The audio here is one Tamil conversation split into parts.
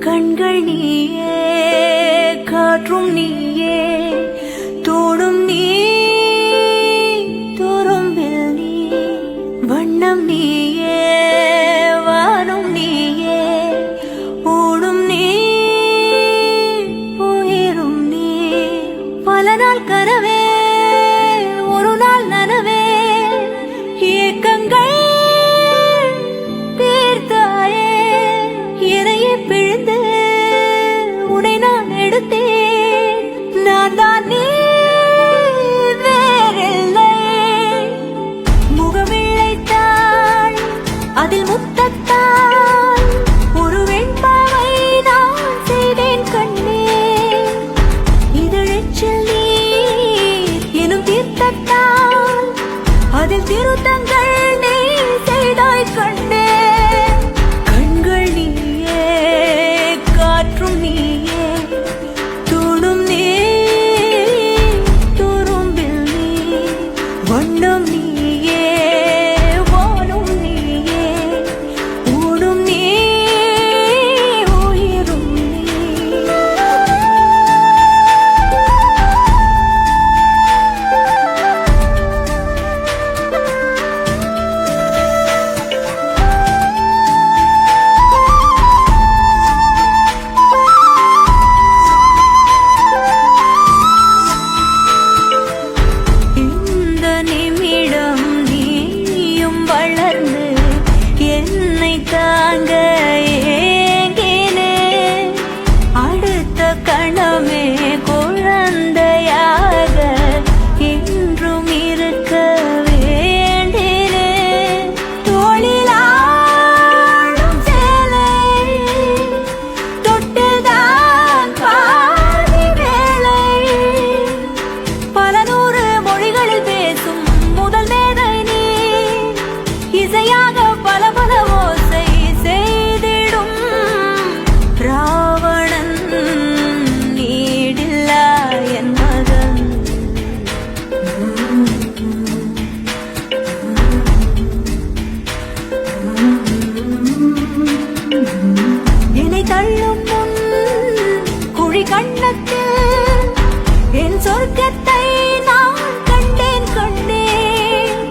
கண்கள் நீயே காற்றும் நீயே தோடும் நீ துரும்பில் நீ. வண்ணம் நீயே வானும் நீயே ஓடும் நீ உயிரும் நீ. பல நாள் கனவே அதில் முத்து பார்த்து என் சொர்க்கத்தை நான் கண்டேன் கண்டேன்.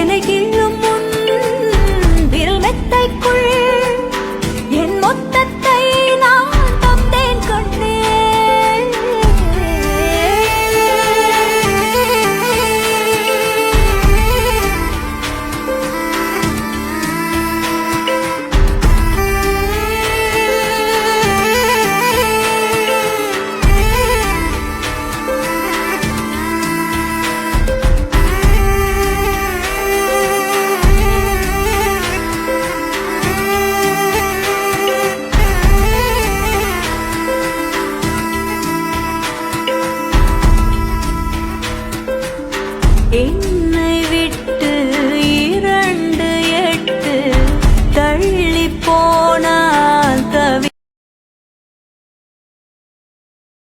எனக்கு